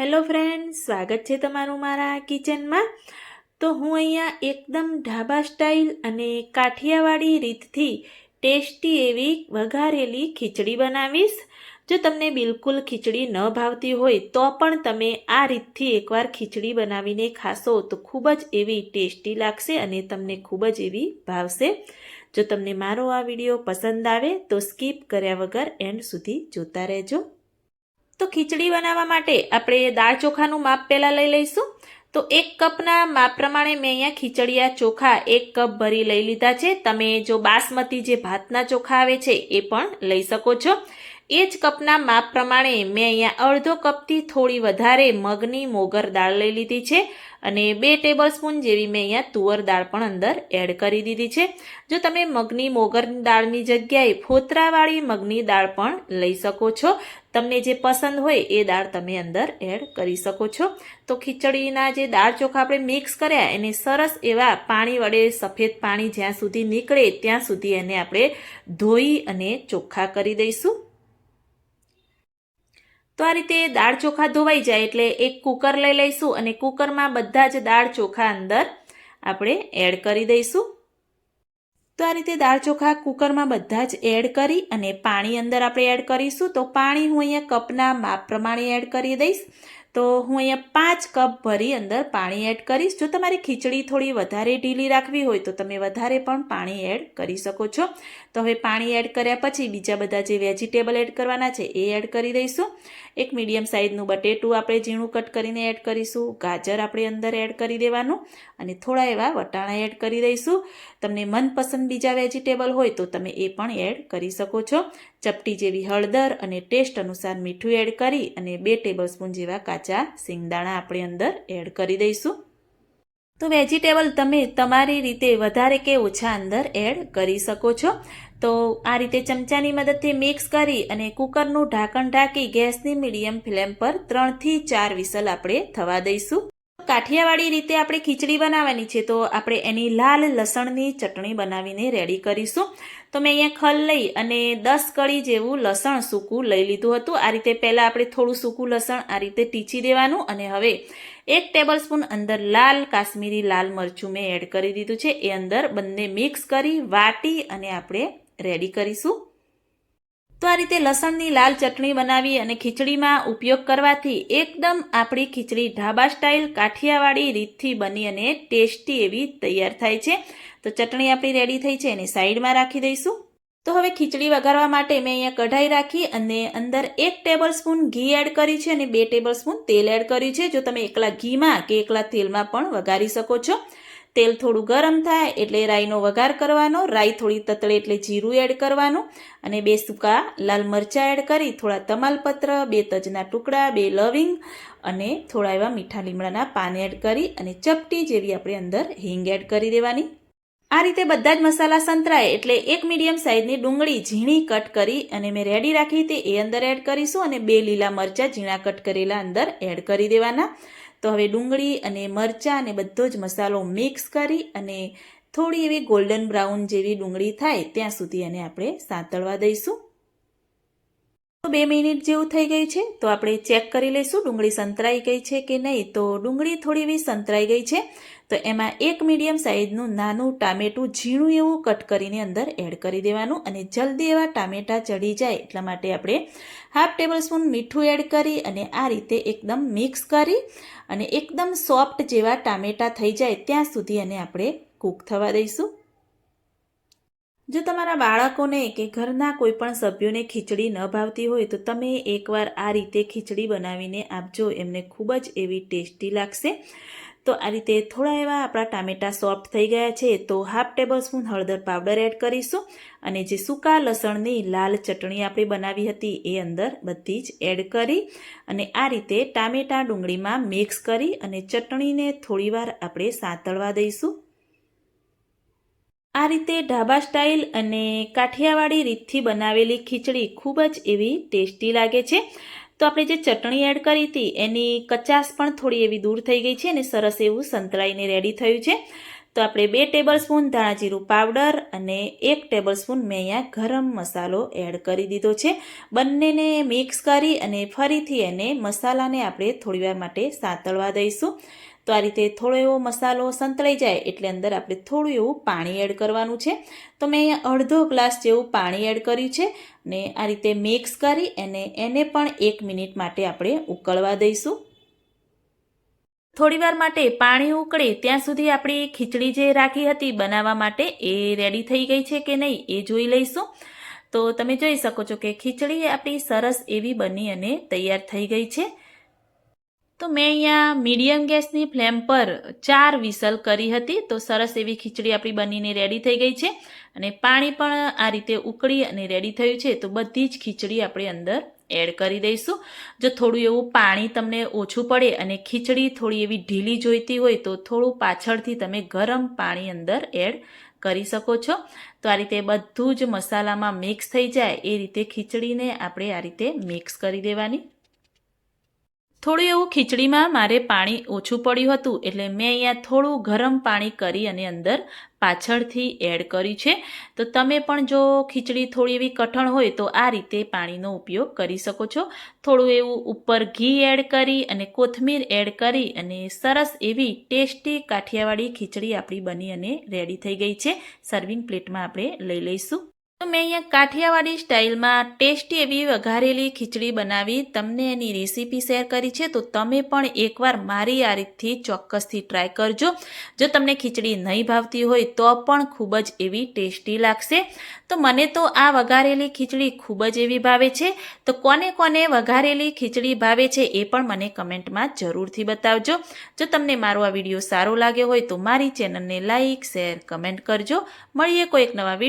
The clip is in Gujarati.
હેલો ફ્રેન્ડ સ્વાગત છે તમારું મારા કિચનમાં. તો હું અહીંયા એકદમ ઢાબા સ્ટાઇલ અને કાઠિયાવાડી રીતથી ટેસ્ટી એવી વઘારેલી ખીચડી બનાવીશ. જો તમને બિલકુલ ખીચડી ન ભાવતી હોય, તો પણ તમે આ રીતથી એકવાર ખીચડી બનાવીને ખાશો તો ખૂબ જ એવી ટેસ્ટી લાગશે અને તમને ખૂબ જ એવી ભાવશે. જો તમને મારો આ વીડિયો પસંદ આવે તો સ્કીપ કર્યા વગર એન્ડ સુધી જોતા રહેજો. તો ખીચડી બનાવવા માટે આપણે દાળ ચોખાનું માપ પહેલાં લઈ લઈશું. તો એક કપના માપ પ્રમાણે મેં અહીંયા ખીચડિયા ચોખા એક કપ ભરી લઈ લીધા છે. તમે જો બાસમતી જે ભાતના ચોખા આવે છે એ પણ લઈ શકો છો. એ જ કપના માપ પ્રમાણે મેં અહીંયા અડધો કપથી થોડી વધારે મગની મોગર દાળ લઈ લીધી છે અને બે ટેબલ સ્પૂન જેવી મેં અહીંયા તુવર દાળ પણ અંદર એડ કરી દીધી છે. જો તમે મગની મોગર દાળની જગ્યાએ ફોતરાવાળી મગની દાળ પણ લઈ શકો છો. તમને જે પસંદ હોય એ દાળ તમે અંદર એડ કરી શકો છો. તો ખીચડીના જે દાળ ચોખા આપણે મિક્સ કર્યા, એને સરસ એવા પાણી વડે સફેદ પાણી જ્યાં સુધી નીકળે ત્યાં સુધી એને આપણે ધોઈ અને ચોખ્ખા કરી દઈશું. તો આ રીતે દાળ ચોખા ધોવાઈ જાય એટલે એક કુકર લઈ લઈશું અને કુકરમાં બધા જ દાળ ચોખા અંદર આપણે એડ કરી દઈશું. તો આ રીતે દાળ ચોખા કુકરમાં બધા જ એડ કરી અને પાણી અંદર આપણે એડ કરીશું. તો પાણી હું અહીંયા કપના માપ પ્રમાણે એડ કરી દઈશ. તો હું અહીંયા પાંચ કપ ભરી અંદર પાણી એડ કરીશ. જો તમારી ખીચડી થોડી વધારે ઢીલી રાખવી હોય તો તમે વધારે પણ પાણી એડ કરી શકો છો. તો હવે પાણી એડ કર્યા પછી બીજા બધા જે વેજીટેબલ એડ કરવાના છે એ એડ કરી દઈશું. એક મીડિયમ સાઇઝનું બટેટું આપણે ઝીણું કટ કરીને એડ કરીશું. ગાજર આપણે અંદર એડ કરી દેવાનું અને થોડા એવા વટાણા એડ કરી દઈશું. તમને મનપસંદ બીજા વેજીટેબલ હોય તો તમે એ પણ એડ કરી શકો છો. ચપટી જેવી હળદર અને ટેસ્ટ અનુસાર મીઠું એડ કરી અને બે ટેબલ સ્પૂન જેવા કાચા સિંગદાણા આપણે અંદર એડ કરી દઈશું. તો વેજીટેબલ તમે તમારી રીતે વધારે કે ઓછા અંદર એડ કરી શકો છો. તો આ રીતે ચમચાની મદદથી મિક્સ કરી અને કુકરનું ઢાંકણ ઢાંકી ગેસની મીડિયમ ફ્લેમ પર ત્રણથી ચાર વિસલ આપણે થવા દઈશું. કાઠિયાવાડી રીતે આપણે ખીચડી બનાવવાની છે, તો આપણે એની લાલ લસણની ચટણી બનાવીને રેડી કરીશું. તો મેં અહીંયા ખલ લઈ અને દસ કળી જેવું લસણ સૂકું લઈ લીધું હતું. આ રીતે પહેલાં આપણે થોડું સૂકું લસણ આ રીતે ટીચી દેવાનું અને હવે એક ટેબલ સ્પૂન અંદર લાલ કાશ્મીરી લાલ મરચું મેં એડ કરી દીધું છે. એ અંદર બંને મિક્સ કરી વાટી અને આપણે રેડી કરીશું. તો આ રીતે લસણની લાલ ચટણી બનાવી અને ખીચડીમાં ઉપયોગ કરવાથી એકદમ આપણી ખીચડી ઢાબા સ્ટાઇલ કાઠિયાવાડી રીતથી બની અને ટેસ્ટી એવી તૈયાર થાય છે. તો ચટણી આપણી રેડી થઈ છે, એને સાઈડમાં રાખી દઈશું. તો હવે ખીચડી વઘારવા માટે મેં અહીંયા કઢાઈ રાખી અને અંદર એક ટેબલ સ્પૂન ઘી એડ કરી છે અને બે ટેબલ સ્પૂન તેલ એડ કર્યું છે. જો તમે એકલા ઘીમાં કે એકલા તેલમાં પણ વઘારી શકો છો. તેલ થોડું ગરમ થાય એટલે રાઈનો વઘાર કરવાનો, રાઈ થોડી તતળે એટલે જીરું એડ કરવાનું અને બે સૂકા લાલ મરચાં એડ કરી, થોડા તમાલપત્ર, બે તજના ટુકડા, બે લવિંગ અને થોડા એવા મીઠા લીમડાના પાન એડ કરી અને ચપટી જેવી આપણે અંદર હિંગ એડ કરી દેવાની. આ રીતે બધા જ મસાલા સંતરાય એટલે એક મીડિયમ સાઇઝની ડુંગળી ઝીણી કટ કરી અને મેં રેડી રાખી તે એ અંદર એડ કરીશું અને બે લીલા મરચાં ઝીણા કટ કરેલા અંદર એડ કરી દેવાના. તો હવે ડુંગળી અને મરચાં અને બધો જ મસાલો મિક્સ કરી અને થોડી એવી ગોલ્ડન બ્રાઉન જેવી ડુંગળી થાય ત્યાં સુધી એને આપણે સાંતળવા દઈશું. બે મિનિટ જેવું થઈ ગયું છે, તો આપણે ચેક કરી લઈશું ડુંગળી સંતરાઈ ગઈ છે કે નહીં. તો ડુંગળી થોડી એવી સંતરાઈ ગઈ છે, તો એમાં એક મીડિયમ સાઇઝનું નાનું ટામેટું ઝીણું એવું કટ કરીને અંદર એડ કરી દેવાનું અને જલ્દી એવા ટામેટાં ચડી જાય. એટલા માટે આપણે હાફ ટેબલ સ્પૂન મીઠું એડ કરી અને આ રીતે એકદમ મિક્સ કરી અને એકદમ સોફ્ટ જેવા ટામેટાં થઈ જાય ત્યાં સુધી એને આપણે કૂક થવા દઈશું. જો તમારા બાળકોને કે ઘરના કોઈ પણ સભ્યોને ખીચડી ન ભાવતી હોય, તો તમે એકવાર આ રીતે ખીચડી બનાવીને આપજો. એમને ખૂબ જ એવી ટેસ્ટી લાગશે. તો આ રીતે થોડા એવા આપણા ટામેટાં સોફ્ટ થઈ ગયા છે, તો હાફ ટેબલ સ્પૂન હળદર પાવડર એડ કરીશું. અને જે સૂકા લસણની લાલ ચટણી આપણે બનાવી હતી, એ અંદર બધી જ એડ કરી અને આ રીતે ટામેટાં ડુંગળીમાં મિક્સ કરી અને ચટણીને થોડીવાર આપણે સાંતળવા દઈશું. આ રીતે ઢાબા સ્ટાઇલ અને કાઠિયાવાડી રીતથી બનાવેલી ખીચડી ખૂબ જ એવી ટેસ્ટી લાગે છે. તો આપણે જે ચટણી એડ કરી હતી, એની કચાશ પણ થોડી એવી દૂર થઈ ગઈ છે અને સરસ એવું સંતળાઈને રેડી થયું છે. તો આપણે બે ટેબલ સ્પૂન ધાણા પાવડર અને એક ટેબલ સ્પૂન મેં અહીંયા ગરમ મસાલો એડ કરી દીધો છે. બંનેને મિક્સ કરી અને ફરીથી એને મસાલાને આપણે થોડીવાર માટે સાંતળવા દઈશું. તો આ રીતે થોડો એવો મસાલો સંતળાઈ જાય એટલે અંદર આપણે થોડું એવું પાણી એડ કરવાનું છે. તો મેં અહીંયા અડધો ગ્લાસ જેવું પાણી એડ કર્યું છે ને આ રીતે મિક્સ કરી અને એને પણ એક મિનિટ માટે આપણે ઉકળવા દઈશું. થોડીવાર માટે પાણી ઉકળે ત્યાં સુધી આપણી ખીચડી જે રાખી હતી બનાવવા માટે એ રેડી થઈ ગઈ છે કે નહીં એ જોઈ લઈશું. તો તમે જોઈ શકો છો કે ખીચડી આપણી સરસ એવી બની અને તૈયાર થઈ ગઈ છે. તો મેં અહીંયા મીડિયમ ગેસની ફ્લેમ પર ચાર વિસલ કરી હતી. તો સરસ એવી ખીચડી આપણી બનીને રેડી થઈ ગઈ છે અને પાણી પણ આ રીતે ઉકળી અને રેડી થયું છે. તો બધી જ ખીચડી આપણે અંદર એડ કરી દઈશું. જો થોડું એવું પાણી તમને ઓછું પડે અને ખીચડી થોડી એવી ઢીલી જોઈતી હોય તો થોડું પાછળથી તમે ગરમ પાણી અંદર એડ કરી શકો છો. તો આ રીતે બધું જ મસાલામાં મિક્સ થઈ જાય. એ રીતે ખીચડીને આપણે આ રીતે મિક્સ કરી દેવાની. થોડું એવું ખીચડીમાં મારે પાણી ઓછું પડ્યું હતું એટલે મેં અહીંયા થોડું ગરમ પાણી કરી અને અંદર પાછળથી એડ કર્યું છે. તો તમે પણ જો ખીચડી થોડી એવી કઠણ હોય તો આ રીતે પાણીનો ઉપયોગ કરી શકો છો. થોડું એવું ઉપર ઘી એડ કરી અને કોથમીર એડ કરી અને સરસ એવી ટેસ્ટી કાઠિયાવાડી ખીચડી આપણી બની અને રેડી થઈ ગઈ છે. સર્વિંગ પ્લેટમાં આપણે લઈ લઈશું. મેં અહીંયા કાઠિયાવાડી સ્ટાઇલમાં ટેસ્ટી એવી વઘારેલી ખીચડી બનાવી, તમને એની રેસીપી શેર કરી છે, તો તમે પણ એકવાર મારી આ રીતથી ચોક્કસથી ટ્રાય કરજો. જો તમને ખીચડી નહીં ભાવતી હોય, તો પણ ખૂબ જ એવી ટેસ્ટી લાગશે. તો મને તો આ વઘારેલી ખીચડી ખૂબ જ એવી ભાવે છે. તો કોને કોને વઘારેલી ખીચડી ભાવે છે એ પણ મને કમેન્ટમાં જરૂરથી બતાવજો. જો તમને મારો આ વીડિયો સારો લાગ્યો હોય, તો મારી ચેનલને લાઇક શેર, કમેન્ટ કરજો. મળીએ કોઈક નવા વીડિયો